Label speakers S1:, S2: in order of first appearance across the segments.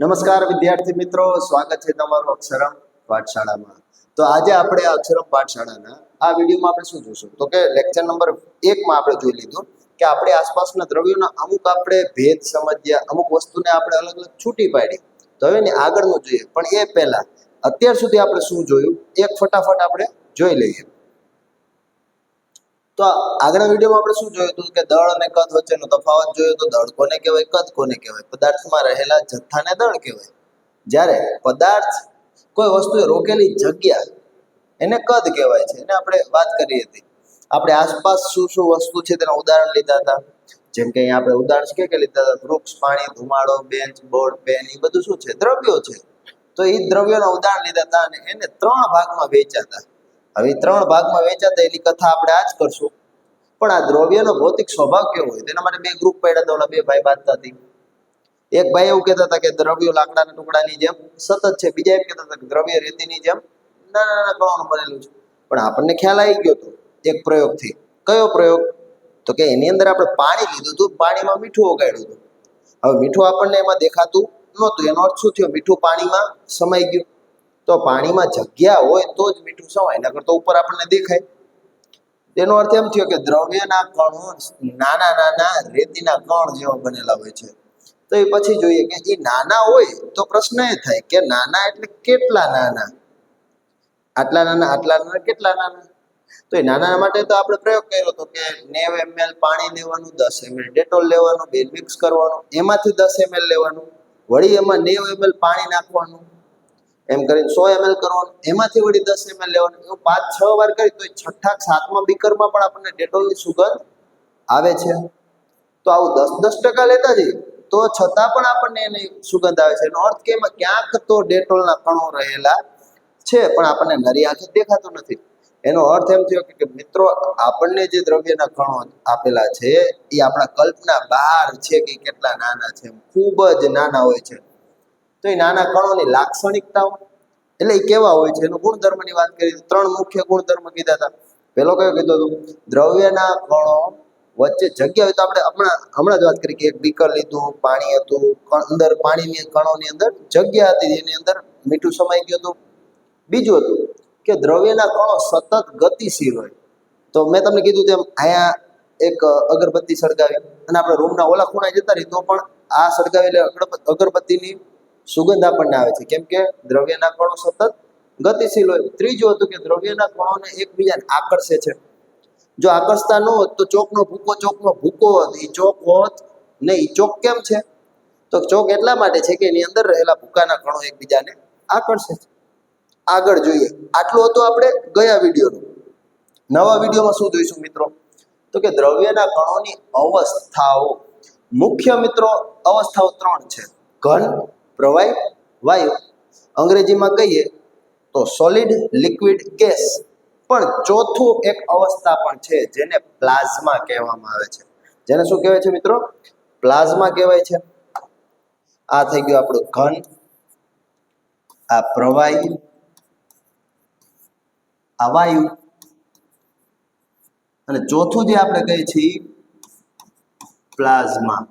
S1: નમસ્કાર વિદ્યાર્થી મિત્રો, સ્વાગત છે તમારું અક્ષરમ પાઠશાળામાં. તો આજે આપણે અક્ષરમ પાઠશાળાના આ વિડીયોમાં આપણે શું જોઈશું તો કે લેક્ચર નંબર એકમાં આપણે જોઈ લીધું કે આપણે આસપાસના દ્રવ્યોના અમુક આપણે ભેદ, સમજ્યા, અમુક વસ્તુને આપણે અલગ અલગ છૂટી પાડી. તો હવે ને આગળનું જોઈએ. પણ એ પહેલા અત્યાર સુધી આપણે શું જોયું? એક ફટાફટ આપણે જોઈ લઈએ. તો આગળના વિડીયોમાં આપણે શું જોયું હતું કે દળ અને કદ વચ્ચેનો તફાવત જોયો તો દળ કોને કહેવાય, કદ કોને કહેવાય? પદાર્થમાં રહેલા જથ્થાને દળ કહેવાય. જ્યારે પદાર્થ કોઈ વસ્તુએ રોકેલી જગ્યા એને કદ કહેવાય છે. એને આપણે વાત કરી હતી. આપણે આસપાસ શું શું વસ્તુ છે તેના ઉદાહરણ લીધા હતા. જેમ કે અહીંયા આપણે ઉદાહરણ કે કે લીધા હતા? વૃક્ષ, પાણી, ધુમાડો બેન્ચ બોર્ડ પેન એ બધું શું છે? દ્રવ્યો છે. તો એ દ્રવ્યોના ઉદાહરણ લીધા હતા અને એને ત્રણ ભાગમાં વેચાતા હવે ત્રણ ભાગમાં વેચાતા એની કથા આપણે આજ કરશું. પણ આ દ્રવ્યનો ભૌતિક સ્વભાવ કેવો હોય? તેના માટે બે ગ્રુપ પડ્યા હતા બે ભાઈ બાંધતા હતી. એક ભાઈ એવું કહેતા હતા કે દ્રવ્યો લાકડાના ટુકડાની જેમ, સતત છે. બીજા એમ કહેતા હતા કે દ્રવ્ય રેતીની જેમ, નાના નાના કણોનું બનેલું છે. પણ આપણને ખ્યાલ આવી ગયો હતો એક પ્રયોગથી કયો પ્રયોગ? તો કે એની અંદર આપણે પાણી લીધું હતું, પાણીમાં મીઠું ઓગાળ્યું હતું. હવે મીઠું આપણને એમાં દેખાતું નહોતું. એનો અર્થ શું થયો? મીઠું પાણીમાં સમાઈ ગયું. તો પાણીમાં જગ્યા હોય તો જ મીઠું સમાય એના કરતા ઉપર આપણને દેખાય. તેનો અર્થ એમ થયો કે દ્રવ્યના કણો નાના નાના રેતીના કણ જેવા બનેલા હોય છે. તો એ પછી જોઈએ કે એ નાના હોય તો પ્રશ્ન એ થાય કે નાના એટલે કેટલા નાના? આટલા નાના આટલા નાના, કેટલા નાના? તો એ નાના માટે તો આપણે પ્રયોગ કર્યો હતો કે નેવ એમએલ પાણી લેવાનું, દસ એમએલ ડેટોલ લેવાનું બે મિક્સ કરવાનું, એમાંથી દસ એમએલ લેવાનું, વળી એમાં નેવ એમએલ પાણી નાખવાનું. એમ કરીને સો એમએલ કરવાનું, એમાંથી વળી દસ એમએલ લેવાનું. એવું પાંચ, છ વાર કરી, તો છઠ્ઠા સાતમા બીકરમાં પણ આપણને ડેટોલની સુગંધ આવે છે. તો આવું દસ દસ ટકા લેતા જઈએ, તો છતાં પણ આપણને એની સુગંધ આવે છે. એનો અર્થ કે એમાં ક્યાંક તો ડેટોલના કણો રહેલા છે, પણ આપણને નરી આંખે દેખાતો નથી. એનો અર્થ એમ થયો કે મિત્રો, આપણને જે દ્રવ્યના કણો આપેલા છે, એ આપણા કલ્પના બહાર છે કે કેટલા નાના છે. ખૂબ જ નાના હોય છે. તો એ નાના કણોની લાક્ષણિકતાઓ. એટલે એ કેવા હોય છે? એનો ગુણધર્મની વાત કરી ત્રણ મુખ્ય ગુણધર્મ કીધા હતા પેલો કયો કીધો હતો દ્રવ્યના કણો વચ્ચે જગ્યા હોય તો આપણે હમણાં હમણાં જ વાત કરી કે એક બીકર લીધું, પાણી હતું અંદર, પાણીની કણોની અંદર જગ્યા હતી એની અંદર મીઠું સમાઈ ગયું હતું. બીજું હતું કે દ્રવ્યના કણો સતત ગતિશીલ હોય. તો મેં તમને કીધું તેમ અહીંયા એક અગરબત્તી સળગાવી અને આપણે રૂમના ઓલા ખૂણાએ જતા રહી તો પણ આ સળગાવેલી અગરબ- અગરબત્તીની સુગંધ આપણને આવે છે. કેમ કે દ્રવ્યના કણો સતત ગતિશીલ હોય. ત્રીજું હતું કે દ્રવ્યના કણોને એકબીજાને આકર્ષે છે. જો આકર્ષતા ન હોત, તો ચોકનો ભૂકો ચોકનો ભૂકો હોત. એ ચોક હોત નહીં ચોક કેમ છે? તો ચોક એટલા માટે છે કે એની અંદર રહેલા ભૂકાના કણો એકબીજાને આકર્ષે છે. આગળ જોઈએ. આટલું હતું આપણે ગયા વિડીયોનું. નવા વિડીયોમાં શું જોઈશું મિત્રો? તો કે દ્રવ્યના કણોની અવસ્થાઓ. મુખ્ય મિત્રો, અવસ્થાઓ ત્રણ છે. ઘન પ્રવાહી વાયુ. અંગ્રેજીમાં કહીએ તો સોલિડ લિક્વિડ ગેસ પણ ચોથું એક અવસ્થા પણ છે જેને પ્લાઝમા કહેવામાં આવે છે. જેને શું કહેવાય છે મિત્રો? પ્લાઝમા કહેવાય છે. આ થઈ ગયું આપણું ઘન. આ પ્રવાહી. આ વાયુ. અને ચોથું જે આપણે કહીએ છીએ પ્લાઝમા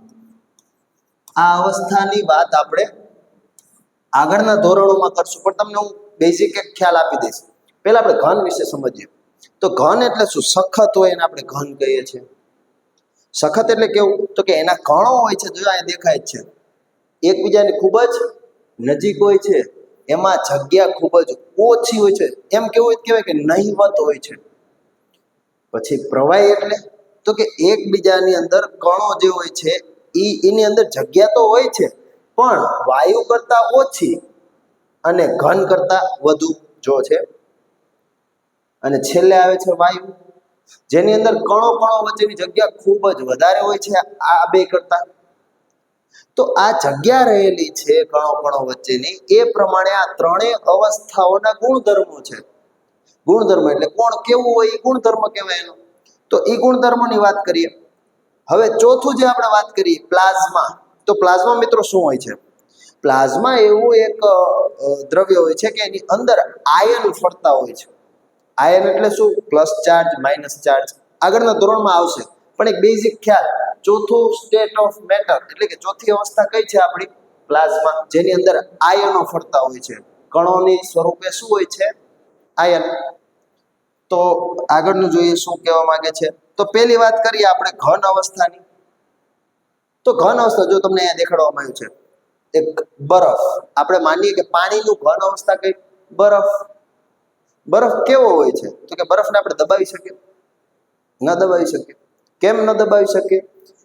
S1: આ અવસ્થાની વાત આપણે આગળના ધોરણોમાં કરશું. પણ તમને હું બેઝિક એક ખ્યાલ આપી દઈશ. પહેલા આપણે ઘન વિશે સમજીએ. તો ઘન એટલે શું? સખત હોય એને આપણે ઘન કહીએ છીએ. સખત એટલે કેવું? તો કે એના કણો હોય છે, જો એ દેખાય છે. એકબીજાની ખૂબ જ નજીક હોય છે. એમાં જગ્યા ખૂબ જ ઓછી હોય છે. એમ કેવું હોય કહેવાય કે નહીવત હોય છે. પછી પ્રવાહી એટલે? તો કે એકબીજાની અંદર કણો જે હોય છે એ એની અંદર જગ્યા તો હોય છે પણ વાયુ કરતા ઓછી અને ઘન કરતા વધુ જો છે. અને છેલ્લે આવે છે વાયુ, જેની અંદર કણો કણો વચ્ચેની જગ્યા ખૂબ જ વધારે હોય છે આ બે કરતા. તો આ જગ્યા રહેલી છે કણો કણો વચ્ચેની, એ પ્રમાણે આ ત્રણેય અવસ્થાઓના ગુણધર્મો છે. ગુણધર્મ એટલે કોણ કેવું હોય એ ગુણધર્મ કહેવાય એનો. તો એ ગુણધર્મોની વાત કરીએ. હવે ચોથું જે આપણે વાત કરીએ, પ્લાઝમા. તો પ્લાઝમા મિત્રો શું હોય છે? પ્લાઝમા એવું એક દ્રવ્ય હોય છે કે એની અંદર આયન ફરતા હોય છે. આયન એટલે શું? Plus charge, minus charge. આગળના ધોરણમાં આવશે. પણ એક બેઝિક ખ્યાલ, ચોથું સ્ટેટ ઓફ મેટર. એટલે કે ચોથી અવસ્થા કઈ છે આપણી? પ્લાઝમા. જેની અંદર આયનો ફરતા હોય છે. કણોની સ્વરૂપે શું હોય છે? આયન. તો આગળનું જોઈએ શું કહેવા માંગે છે? તો પહેલી વાત કરીએ આપણે ઘન અવસ્થાની. તો ઘન અવસ્થા જો તમને અહીંયા દેખાડવામાં આવ્યું છે, એક બરફ. આપણે માનીએ કે પાણીનું ઘન અવસ્થા કઈ બરફ. બરફ કેવો હોય છે? તો કે બરફને આપણે દબાવી શકીએ? ન દબાવી શકીએ. કેમ ન દબાવી શકીએ?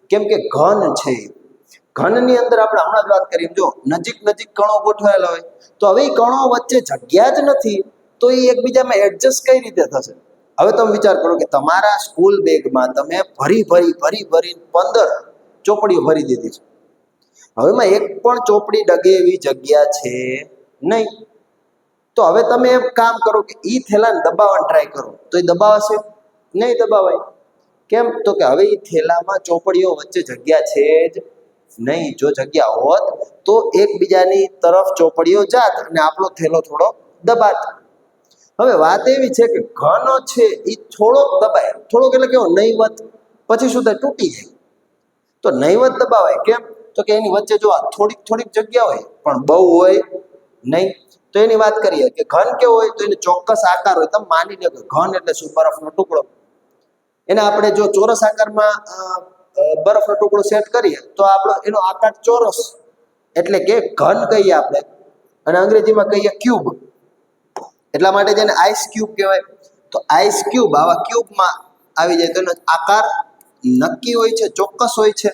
S1: કેમ કે ઘન છે. ઘનની અંદર આપણે હમણાં જ વાત કરી, જો નજીક નજીક કણો ગોઠવાયેલા હોય, તો હવે એ કણો વચ્ચે જગ્યા જ નથી, તો એ એકબીજામાં એડજસ્ટ કઈ રીતે થશે? હવે તમે વિચાર કરો કે તમારા સ્કૂલ બેગમાં તમે ભરી ભરી ભરી ભરી પંદર ચોપડીઓ ભરી દીધી છે. હવે એમાં એક પણ ચોપડી ડગે એવી જગ્યા છે નહીં. તો હવે તમે એમ કામ કરો કે ઈ થેલાને દબાવવાનું ટ્રાય કરો. તો એ દબાવશે? નહીં દબાવાય. કેમ? તો કે હવે એ થેલામાં ચોપડીઓ વચ્ચે જગ્યા છે જ નહીં. જો જગ્યા હોત તો એકબીજાની તરફ ચોપડીઓ જાત અને આપણો થેલો થોડો દબાત. હવે વાત એવી છે કે ઘન છે એ થોડોક દબાય. થોડોક એટલે કેવો નહીવત. પછી શું થાય? તૂટી જાય. તો નહીવત દબાવાય કેમ? તો કે એની વચ્ચે જો આ થોડીક થોડીક જગ્યા હોય, પણ બહુ હોય નહીં. તો એની વાત કરીએ કે ઘન કેવો હોય તો એને ચોક્કસ આકાર હોય. તમે માની લો ઘન એટલે શું? બરફનો ટુકડો. એને આપણે જો ચોરસ આકારમાં બરફનો ટુકડો સેટ કરીએ, તો આપણો એનો આકાર ચોરસ એટલે કે ઘન કહીએ આપણે. અને અંગ્રેજીમાં કહીએ ક્યુબ. એટલા માટે જેને આઈસ ક્યુબ કહેવાય. તો આઈસ ક્યુબ આવા ક્યુબમાં આવી જાય તો એનો આકાર નક્કી હોય છે, ચોક્કસ હોય છે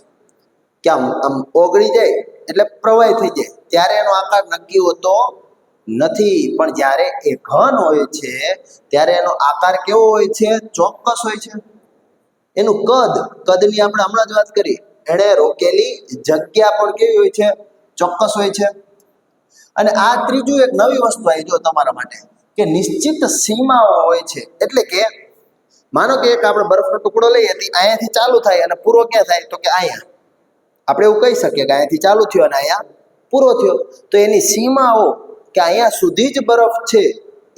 S1: કે આમ આમ ઓગળી જાય એટલે પ્રવાહી થઈ જાય. ત્યારે એનો આકાર નક્કી હોતો નથી. પણ જ્યારે એ ઘન હોય છે, ત્યારે એનો આકાર કેવો હોય છે? ચોક્કસ હોય છે. એનું કદ, કદની આપણે હમણાં જ વાત કરી. એણે રોકેલી જગ્યા પણ કેવી હોય છે? ચોક્કસ હોય છે. અને આ ત્રીજું એક નવી વસ્તુ આવી જો તમારા માટે, કે નિશ્ચિત સીમાઓ હોય છે. એટલે કે માનો કે એક આપણે બરફનો ટુકડો લઈએ અહીંયાથી ચાલુ થાય અને પૂરો ક્યાં થાય? તો કે અહીંયા. આપણે એવું કહી શકીએ કે અહીંયાથી ચાલુ થયો અને અહીંયા પૂરો થયો. તો એની સીમાઓ કે અહીંયા સુધી જ બરફ છે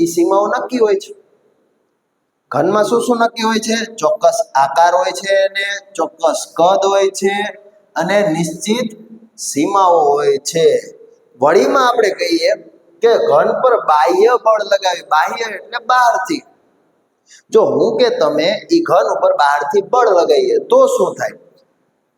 S1: એ સીમાઓ નક્કી હોય છે. ઘનમાં શું શું નક્કી હોય છે? ચોક્કસ આકાર હોય છે અને ચોક્કસ કદ હોય છે અને નિશ્ચિત સીમાઓ હોય છે. વળીમાં આપણે કહીએ કે ઘન પર બાહ્ય બળ લગાવી, બાહ્ય એટલે બહારથી. જો હું કે તમે એ ઘન ઉપર બહારથી બળ લગાવીએ, તો શું થાય?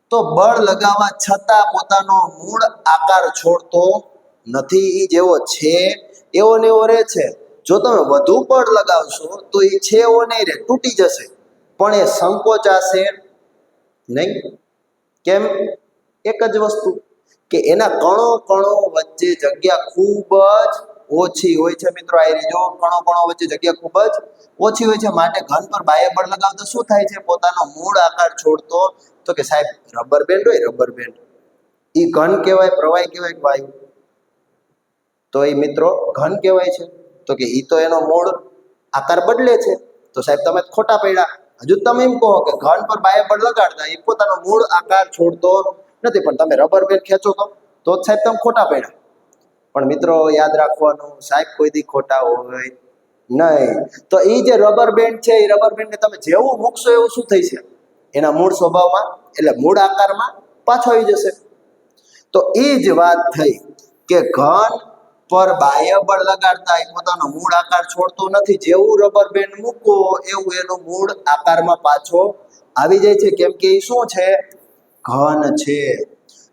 S1: તો બળ લગાવવા છતાં પોતાનો મૂળ આકાર છોડતો નથી એ જેવો છે, એવો ને એવો રહે છે. જો તમે વધુ બળ લગાવશો, તો એ છે એવો નહીં રહે, તૂટી જશે. પણ એ સંકોચાશે નહીં. કેમ? એક જ વસ્તુ, કે એના કણો કણો વચ્ચે જગ્યા ખૂબ જ ઓછી હોય છે મિત્રો આ રહી જો કણો કણો વચ્ચે જગ્યા ખૂબ જ ઓછી હોય છે. માટે ઘન પર બાહ્ય બળ લગાવતા શું થાય છે? પોતાનો મૂળ આકાર છોડતો તો કે સાહેબ રબર બેન્ડ હોય રબર બેન્ડ. ઈ ઘન કહેવાય, પ્રવાહી કહેવાય કે વાયુ? તો એ મિત્રો ઘન કહેવાય છે. તો કે ઈ તો એનો મૂળ આકાર બદલે છે. તો સાહેબ તમે ખોટા પડ્યા. હજુ તમે એમ કહો કે ઘન પર બાહ્ય બળ લગાડતા એ પોતાનો મૂળ આકાર છોડતો નથી. પણ તમે રબર બેન્ડ ખેંચો તો. તો સાહેબ તમે ખોટા પડ્યા. પણ મિત્રો યાદ રાખવાનું, સાહેબ કોઈ દી ખોટા હોય નહીં. તો એ જે રબર બેન્ડ છે એ રબર બેન્ડને તમે જેવું મૂકશો એવું શું થઈ છે એના મૂળ સ્વભાવમાં, એટલે મૂળ આકારમાં પાછો આવી જશે. તો એ જ વાત થઈ કે ઘન પર બાહ્ય બળ લગાડતા એ પોતાનો મૂળ આકાર છોડતો નથી. જેવું રબર બેન્ડ મૂકો, એવું એનો મૂળ આકારમાં પાછો આવી જાય છે. કેમ કે એ શું છે? ઘન છે.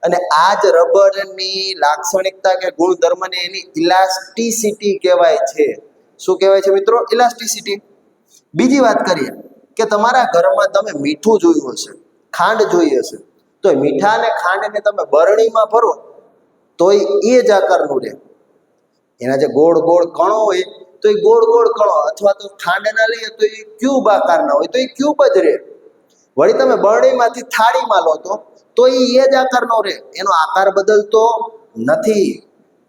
S1: અને આ જ રબરની લાક્ષણિકતા કે ગુણધર્મને એની ઇલાસ્ટિસિટી કહેવાય છે. શું કહેવાય છે મિત્રો? ઇલાસ્ટિસિટી બીજી વાત કરીએ કે તમારા ઘરમાં તમે મીઠું જોયું હશે, ખાંડ જોઈ હશે. તો મીઠા અને ખાંડને તમે બરણીમાં ભરો તો એ જ આકારનું રહે. એના જે ગોળ ગોળ કણો હોય, તો એ ગોળ ગોળ કણો અથવા તો ખાંડના લઈએ તો એ ક્યુબ આકારના હોય, તો એ ક્યુબ જ રહે. વળી તમે બરણીમાંથી થાળીમાં લો તો તો એ એ જ આકારનો રહે. એનો આકાર બદલતો નથી.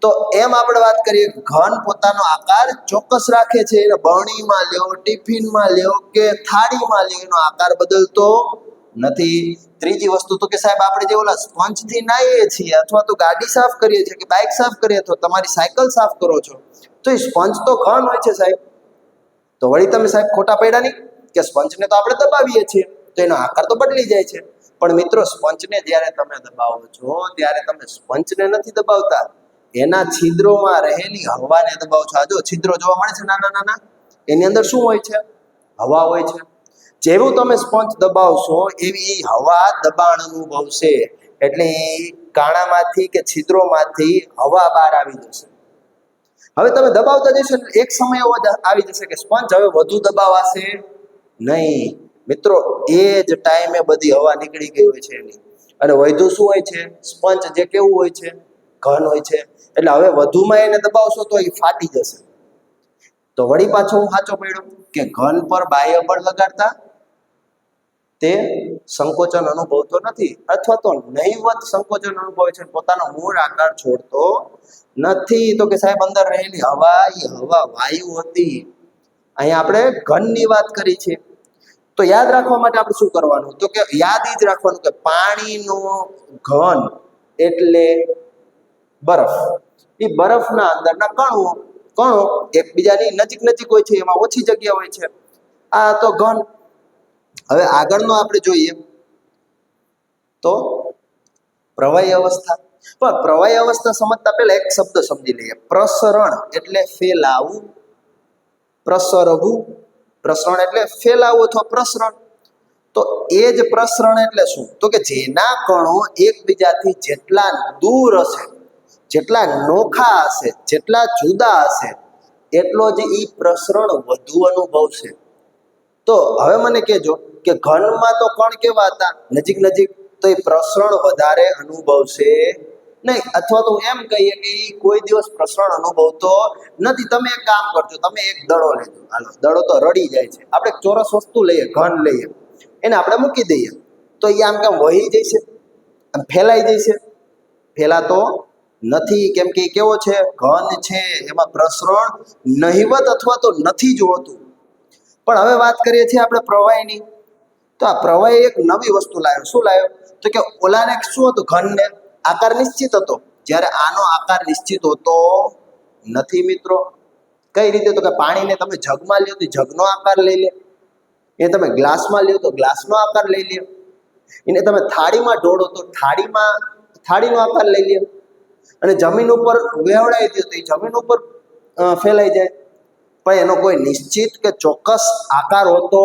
S1: તો એમ આપણે વાત કરીએ, ઘન પોતાનો આકાર ચોક્કસ રાખે છે. એને બરણીમાં લ્યો, ટિફિનમાં લ્યો કે થાળીમાં લ્યો, એનો આકાર બદલતો નથી. ત્રીજી વસ્તુ તો કે સાહેબ, આપણે જે ઓલા સ્પંજથી નાહીએ છીએ અથવા તો ગાડી સાફ કરીએ છીએ કે બાઇક સાફ કરીએ તો તમારી સાયકલ સાફ કરો છો, તો એ સ્પંજ તો ઘન હોય છે સાહેબ. તો વળી તમે સાહેબ ખોટા પડ્યા નહીં કે સ્પંજને તો આપણે દબાવીએ છીએ, તો એનો આકાર તો બદલી જાય છે. પણ મિત્રો સ્પંચને જ્યારે તમે દબાવો છો, ત્યારે તમે સ્પંચને નથી દબાવતા. એના છિદ્રોમાં રહેલી હવાને દબાવો છો. આ છિદ્રો જોવા મળે છે નાના નાના, એની અંદર શું હોય છે? હવા હોય છે. જેવું તમે સ્પંચ દબાવશો, એવી હવા દબાણ અનુભવશે. એટલે કાણામાંથી કે છિદ્રોમાંથી હવા બહાર આવી જશે. હવે તમે દબાવતા જશો એક સમય એવો આવી જશે કે સ્પંચ હવે વધુ દબાવાશે નહીં. મિત્રો, એ જ ટાઈમે બધી હવા નીકળી ગઈ હોય છે એની. અને વધુ શું હોય છે? સ્પંચ જે કેવું હોય છે? ઘન હોય છે. એટલે હવે વધુમાં એને દબાવશો તો એ ફાટી જશે. તો વળી પાછો હું સાચો પડ્યો કે ઘન પર બાહ્ય બળ લગાડતા તે સંકોચન અનુભવતો નથી. અથવા તો નહીવત સંકોચન અનુભવે છે. પોતાનો મૂળ આકાર છોડતો નથી. તો કે સાહેબ, અંદર રહેલી હવા એ હવા વાયુ હતી. અહીંયા આપણે ઘનની વાત કરી છે. તો યાદ રાખવા માટે આપણે શું કરવાનું? તો કે યાદ જ રાખવાનું કે પાણીનો ઘન એટલે બરફ. એ બરફના અંદરના કણો કણો એકબીજાની નજીક નજીક હોય છે, એમાં ઓછી જગ્યા હોય છે. આ તો ઘન. હવે આગળનો આપણે જોઈએ તો પ્રવાહી અવસ્થા. પણ પ્રવાહી અવસ્થા સમજતા પહેલા એક શબ્દ સમજી લઈએ. પ્રસરણ એટલે ફેલાવું, પ્રસરવું પ્રસરણ એટલે ફેલાવો અથવા પ્રસરણ. તો એ જ પ્રસરણ એટલે શું? તો કે જેના કણો એકબીજાથી જેટલા દૂર હશે, જેટલા નોખા હશે, જેટલા જુદા હશે, એટલો જ એ પ્રસરણ વધુ અનુભવશે. તો હવે મને કહેજો કે ઘનમાં તો કણ કેવા હતા? નજીક નજીક તો એ પ્રસરણ વધારે અનુભવશે. નહીં, અથવા તો એમ કહીએ કે એ કોઈ દિવસ પ્રસરણ અનુભવતો નથી. તમે એક કામ કરજો, તમે એક દડો લેજો. હાલો, દડો તો રડી જાય છે. આપણે ચોરસ વસ્તુ લઈએ, ઘન લઈએ. એને આપણે મૂકી દઈએ. તો એ આમ કેમ વહી જશે? આમ ફેલાઈ જશે? ફેલાતો નથી. કેમ કે કેવો છે? ઘન છે. એમાં પ્રસરણ નહિવત અથવા તો નથી જ હોતું પણ હવે વાત કરીએ છીએ આપણે પ્રવાહીની. તો આ પ્રવાહી એક નવી વસ્તુ લાવ્યો. શું લાવ્યો? તો કે ઓલાને શું હતું? ઘનને. આકાર નિશ્ચિત હતો. જ્યારે આનો આકાર નિશ્ચિત હોતો નથી મિત્રો. કઈ રીતે? તો કે પાણીને તમે જગમાં લ્યો તો જગનો આકાર લઈ લે. એ તમે ગ્લાસમાં લ્યો તો ગ્લાસનો આકાર લઈ લ્યો એને તમે થાળીમાં ઢોળો તો થાળીમાં, થાળીનો આકાર લઈ લ્યો. અને જમીન ઉપર વેવડાવી દો તો એ જમીન ઉપર ફેલાઈ જાય. પણ એનો કોઈ નિશ્ચિત કે ચોક્કસ આકાર હોતો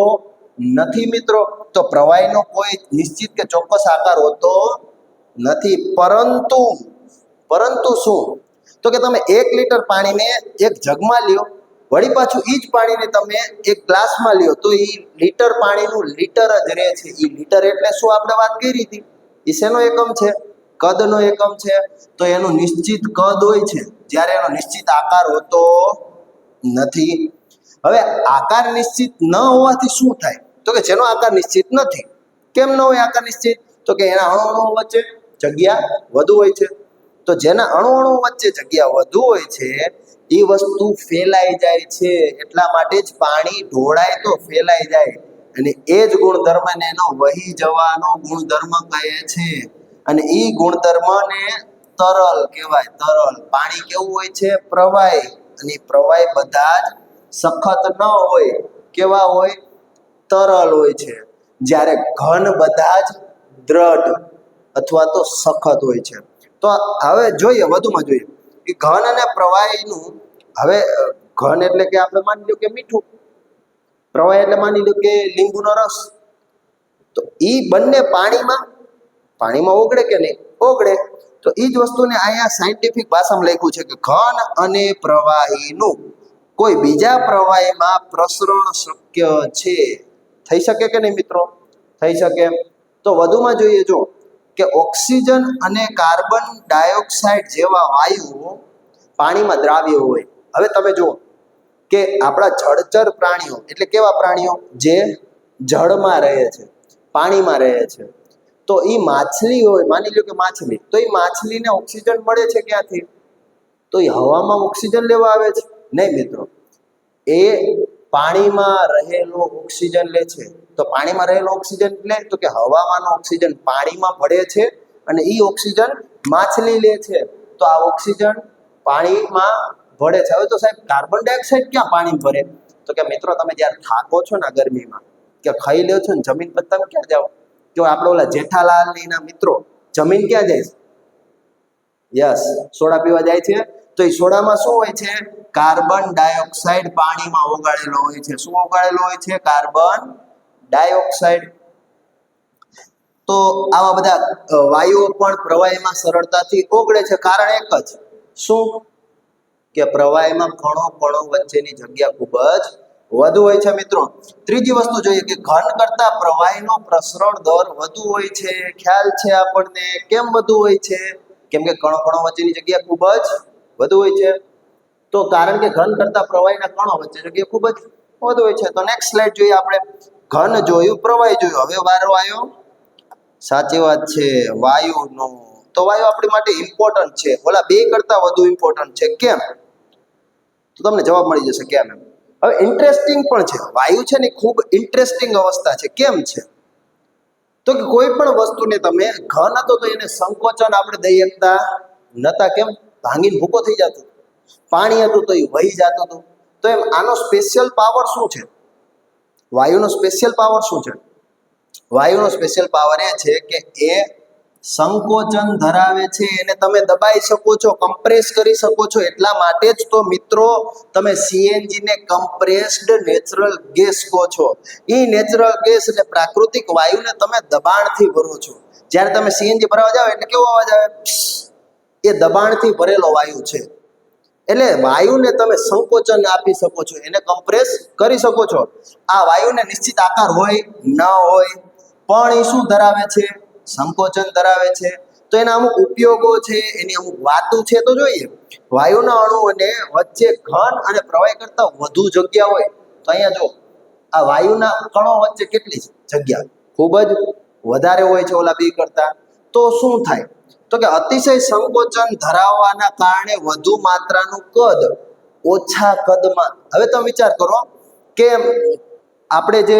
S1: નથી મિત્રો. તો પ્રવાહીનો કોઈ નિશ્ચિત કે ચોક્કસ આકાર હોતો નથી, પરંતુ પરંતુ શું? તો કે તમે એક લીટર પાણીને એક જગમાં લ્યો, વળી પાછું એ જ પાણીને તમે એક ગ્લાસમાં લ્યો, તો એ લીટર પાણીનું લીટર જ રહે છે. એ લીટર એટલે શું આપણે વાત કરી હતી? એ શેનો એકમ છે? કદનો એકમ છે? તો એનું નિશ્ચિત કદ હોય છે. જ્યારે એનો નિશ્ચિત આકાર હોતો નથી. હવે આકાર નિશ્ચિત ન હોવાથી શું થાય? તો કે જેનો આકાર નિશ્ચિત નથી. કેમ ન હોય આકાર નિશ્ચિત? તો કે એના અણુ વચ્ચે જગ્યા વધુ હોય છે. તો જેના અણુ અણુ વચ્ચે જગ્યા વધુ હોય છે, એ વસ્તુ ફેલાઈ જાય છે. એટલા માટે જ પાણી ઢોળાય તો ફેલાઈ જાય. અને એ જ ગુણધર્મને એનો વહી જવાનો ગુણધર્મ કહે છે. અને એ ગુણધર્મને તરલ કહેવાય, તરલ. પાણી કેવું હોય છે? પ્રવાહી. અને પ્રવાહી બધા જ સખત ન હોય, કેવા હોય? તરલ હોય છે. જ્યારે ઘન બધા જ દ્રઢ અથવા તો સખત હોય છે. તો હવે જોઈએ, વધુમાં જોઈએ. એ ઘન અને પ્રવાહીનું, હવે ઘન એટલે કે આપણે માની લો કે મીઠું. પ્રવાહી એટલે માની લો કે લીંબુનો રસ. તો એ બંને પાણીમાં પાણીમાં ઓગળે કે નહીં? ઓગળે. તો એ જ વસ્તુને અહીંયા સાયન્ટિફિક ભાષામાં લખ્યું છે કે ઘન અને પ્રવાહીનું, કોઈ બીજા પ્રવાહીમાં પ્રસરણ શક્ય છે. થઈ શકે કે નહીં મિત્રો? થઈ શકે. તો વધુમાં જોઈએ જો કે ઓક્સિજન અને કાર્બન ડાયોક્સાઇડ જેવા વાયુઓ પાણીમાં દ્રાવ્ય હોય. હવે તમે જુઓ કે આપણા જળચર પ્રાણીઓ, એટલે કેવા પ્રાણીઓ? જે જળમાં રહે છે, પાણીમાં રહે છે. તો એ માછલી હોય, માની લો કે માછલી, તો એ માછલીને ઓક્સિજન મળે છે ક્યાંથી? તો એ હવામાં ઓક્સિજન લેવા આવે છે. નહીં મિત્રો, એ પાણીમાં રહેલો ઓક્સિજન લે છે. તો પાણીમાં રહેલો ઓક્સિજન લે, તો કે હવામાંનો ઓક્સિજન પાણીમાં ભળે છે અને એ ઓક્સિજન માછલી લે છે. તો આ ઓક્સિજન પાણીમાં ભળે છે. હવે તો સાહેબ, કાર્બન ડાયોક્સાઇડ ક્યાં પાણી ભરે? તો કે મિત્રો, તમે જ્યારે થાકો છો ને ગરમીમાં, કે ખાઈ લ્યો છો ને, જમીન પર તમે ક્યાં જાઓ? જો આપણે ઓલા જેઠાલાલ એના મિત્રો, જમીન ક્યાં જાય? યસ, સોડા પીવા જાય છે. તો એ સોડામાં શું હોય છે? કાર્બન ડાયોક્સાઇડ પાણીમાં ઓગાળેલો હોય છે. શું ઓગાળેલો હોય છે? Carbon dioxide. તો આવા બધા વાયુઓ પણ પ્રવાહીમાં સરળતાથી ઓગળે છે. કારણ એક જ, શું? કે પ્રવાહીમાં કણો કણો વચ્ચેની જગ્યા ખૂબ જ વધુ હોય છે, મિત્રો. ત્રીજી વસ્તુ જોઈએ કે ઘન કરતા પ્રવાહીનો પ્રસરણ દર વધુ હોય છે. ખ્યાલ છે આપણને? કેમ વધુ હોય છે? કેમ કે કણો કણો વચ્ચેની જગ્યા ખૂબ જ વધુ હોય છે. તો કારણ કે ઘન કરતા પ્રવાહીના કણો વચ્ચે જગ્યા ખૂબ જ વધુ હોય છે. તો નેક્સ્ટ સ્લાઇડ જોઈએ આપણે. ઘન જોયું, પ્રવાહી જોયું. હવે વારો આવ્યો. સાચી વાત છે, વાયુનો. તો વાયુ આપણી માટે ઇમ્પોર્ટન્ટ છે. ઓલા બે કરતા વધુ ઇમ્પોર્ટન્ટ છે. કેમ? તો તમને જવાબ મળી જશે કેમ એમ. હવે ઇન્ટરેસ્ટિંગ પણ છે. વાયુ છે ને ખૂબ ઇન્ટરેસ્ટિંગ અવસ્થા છે. કેમ છે? તો કે કોઈ પણ વસ્તુને તમે ઘન હતો તો એને સંકોચન આપણે દઈ શકતા નતા. કેમ? ભાંગીને ભૂકો થઈ જતો પાણી હતું તો એ વહી જતું હતું. તો એમ આનો સ્પેશિયલ પાવર શું છે? વાયુનો સ્પેશિયલ પાવર શું છે? વાયુનો સ્પેશિયલ પાવર એ છે કે એ સંકોચન ધરાવે છે. એને તમે દબાઈ શકો છો કમ્પ્રેસ કરી શકો છો. એટલા માટે જ તો મિત્રો, તમે સીએનજી ને કમ્પ્રેસ્ડ નેચરલ ગેસ કહો છો. એ નેચરલ ગેસ એટલે પ્રાકૃતિક વાયુને તમે દબાણથી ભરો છો. જ્યારે તમે સીએનજી ભરાવા જાવ એટલે કેવો અવાજ આવે? એ દબાણથી ભરેલો વાયુ છે. એટલે વાયુને તમે સંકોચન આપી શકો છો, એને કમ્પ્રેસ કરી શકો છો. આ વાયુને નિશ્ચિત આકાર હોય, ન હોય, પણ એ શું ધરાવે છે? સંકોચન ધરાવે છે. તો એના અમુક ઉપયોગો છે, એની અમુક વાતો છે. તો જોઈએ, વાયુના અણુઓને વચ્ચે ઘન અને પ્રવાહી કરતા વધુ જગ્યા હોય, તો અહીંયા જો આ વાયુના કણો વચ્ચે કેટલી જગ્યા? ખૂબ જ વધારે હોય છે ઓલા બે કરતા. તો શું થાય? તો કે અતિશય સંકોચન ધરાવવાના કારણે વધુ માત્રાનું કદ ઓછા કદમાં. હવે તમે વિચાર કરો કે આપણે જે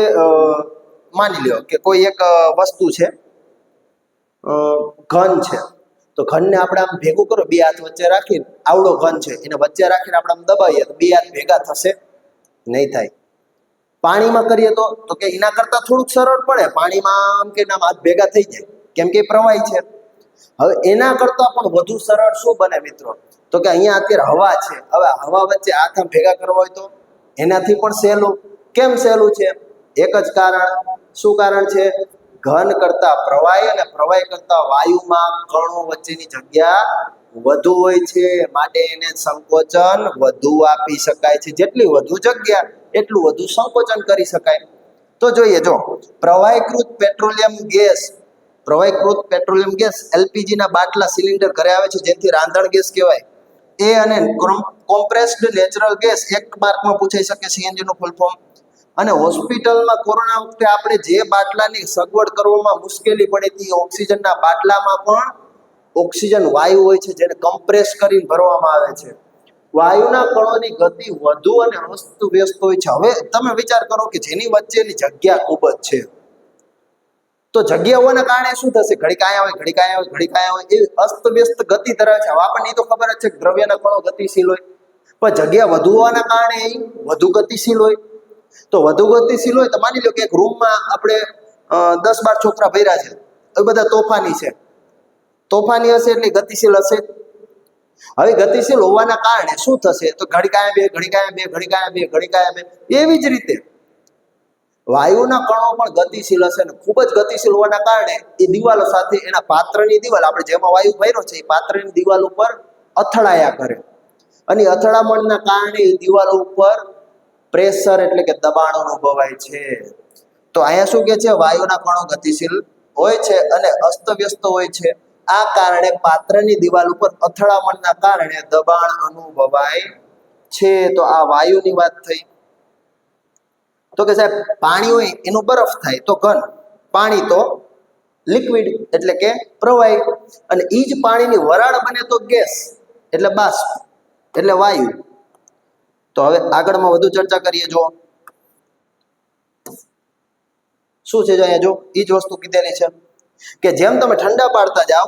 S1: માની લ્યો કે કોઈ એક વસ્તુ છે ઘન છે. તો ઘનને આપણે આમ ભેગું કરો, બે હાથ વચ્ચે રાખીને, આવડો ઘન છે, એને વચ્ચે રાખીને આપણે આમ દબાવીએ, તો બે હાથ ભેગા થશે, નહીં થાય. પાણીમાં કરીએ તો તો કે એના કરતાં થોડુંક સરળ પડે. પાણીમાં આમ કે આમ હાથ ભેગા થઈ જાય. કેમ કે પ્રવાહી છે. હવે એના કરતાં પણ વધુ સરળ શું બને મિત્રો? તો કે અહીંયા અત્યારે હવા છે. હવે હવા વચ્ચે હાથ ભેગા કરવા હોય તો એનાથી પણ સહેલું. કેમ સહેલું છે? એક જ કારણ. શું કારણ છે? ઘન કરતા પ્રવાહી અને પ્રવાહી કરતા વાયુમાં કણો વચ્ચેની જગ્યા વધુ હોય છે. માટે એને સંકોચન વધુ આપી શકાય છે. જેટલી વધુ જગ્યા, એટલું વધુ સંકોચન કરી શકાય. તો જોઈએ જો, પ્રવાહીકૃત પેટ્રોલિયમ ગેસ પ્રવાહીકૃત પેટ્રોલિયમ ગેસ એલપીજીના બાટલા સિલિન્ડર ઘરે આવે છે, જેથી રાંધણ ગેસ કહેવાય. એ અને કોમ્પ્રેસ્ડ નેચરલ ગેસ એક માર્કમાં પૂછાઈ શકે સીએનજીનું ફૂલ ફોર્મ અને હોસ્પિટલમાં કોરોના વખતે આપણે જે બાટલાની સગવડ કરવામાં મુશ્કેલી પડી હતી ઓક્સિજનના બાટલામાં પણ ઓક્સિજન વાયુ હોય છે, જેને કમ્પ્રેસ કરીને ભરવામાં આવે છે. વાયુના કણોની ગતિ વધુ અને અસ્ત વ્યસ્ત હોય છે. હવે તમે વિચાર કરો કે જેની વચ્ચેની જગ્યા ખૂબ જ છે. તો જગ્યા હોવાના કારણે શું થશે? ઘડી કાયા હોય ઘડી કાયા હોય ઘડી કાયા હોય એ અસ્ત વ્યસ્ત ગતિ ધરાવે છે. આપણને એ તો ખબર જ છે કે દ્રવ્યના કણો ગતિશીલ હોય. પણ જગ્યા વધુ હોવાના કારણે એ વધુ ગતિશીલ હોય. તો વધુ ગતિશીલ હોય તો માની લો કે એક રૂમમાં આપણે દસ બાર છોકરા ભર્યા છે. એ બધા તોફાની છે. તોફાની હશે એટલે ગતિશીલ હશે. હવે ગતિશીલ હોવાના કારણે શું થશે? તો ઘડી કાયા બે ઘડી કાયા બે ઘડી કાયા બે ઘડી કાયા બે. એવી જ રીતે વાયુના કણો પણ ગતિશીલ હશે ને ખૂબ જ ગતિશીલ હોવાના કારણે એ દિવાલો સાથે એના પાત્રની દિવાલ, આપણે જેમાં વાયુ ભર્યો છે, એ પાત્રની દિવાલ ઉપર અથડાયા કરે. અને અથડામણના કારણે એ દિવાલો ઉપર પ્રેશર એટલે કે દબાણ અનુભવાય છે. તો અહીંયા શું કે છે? વાયુના કણો ગતિશીલ હોય છે અને અસ્તવ્યસ્ત હોય છે. આ કારણે પાત્રની દિવાલ ઉપર અથડામણના કારણે દબાણ અનુભવાય છે. તો આ વાયુની વાત થઈ. તો કે સાહેબ પાણી હોય એનું બરફ થાય તો ઘન. પાણી તો લિક્વિડ એટલે કે પ્રવાહી. અને એ જ પાણીની વરાળ બને તો ગેસ એટલે બાષ્પ એટલે વાયુ. તો હવે આગળમાં વધુ ચર્ચા કરીએ જો શું છે જો અહીંયા જો એ જ વસ્તુ કીધેલી છે કે જેમ તમે ઠંડા પાડતા જાઓ,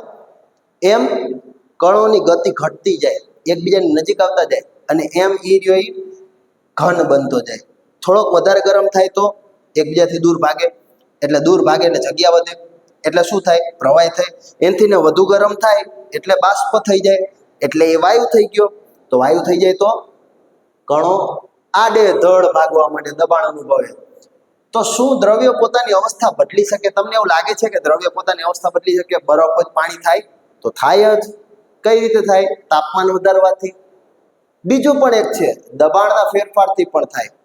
S1: એમ કણોની ગતિ ઘટતી જાય. એકબીજાની નજીક આવતા જાય. અને એમ એ રહ્યો ઘન બનતો જાય. થોડોક વધારે ગરમ થાય તો એકબીજાથી દૂર ભાગે. એટલે દૂર ભાગે એટલે જગ્યા વધે. એટલે શું થાય? પ્રવાહી થાય. એનાથી ને વધુ ગરમ થાય એટલે બાષ્પ થઈ જાય. એટલે એ વાયુ થઈ ગયો. તો વાયુ થઈ જાય તો કણો આડે ધડ ભાગવા માટે દબાણ અનુભવે. તો શું દ્રવ્ય પોતાની અવસ્થા બદલી શકે? તમને એવું લાગે છે કે દ્રવ્ય પોતાની અવસ્થા બદલી શકે? બરફ જ પાણી થાય? તો થાય જ. કઈ રીતે થાય? તાપમાન વધારવાથી. બીજું પણ એક છે. દબાણના ફેરફારથી પણ થાય.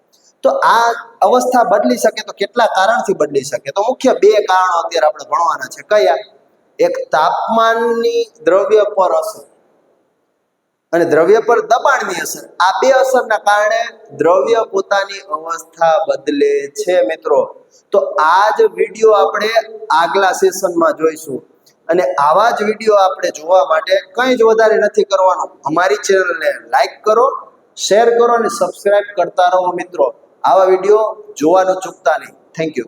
S1: તો આ અવસ્થા બદલી શકે તો કેટલા કારણથી બદલી શકે? તો મુખ્ય બે કારણો અત્યારે આપણે ભણવાના છે. કયા? એક તાપમાનની દ્રવ્ય પર અસર અને દ્રવ્ય પર દબાણની અસર. આ બે અસરના કારણે દ્રવ્ય પોતાની અવસ્થા બદલે છે મિત્રો. તો આ જ વીડિયો આપણે આગલા સેશનમાં જોઈશું. અને આવા જ વીડિયો આપણે જોવા માટે કંઈ જ વધારે નથી કરવાનું. અમારી ચેનલને લાઈક કરો, શેર કરો અને સબસ્ક્રાઇબ કરતા રહો મિત્રો. આવા વીડિયો જોવાનું ચૂકતા નહીં. Thank you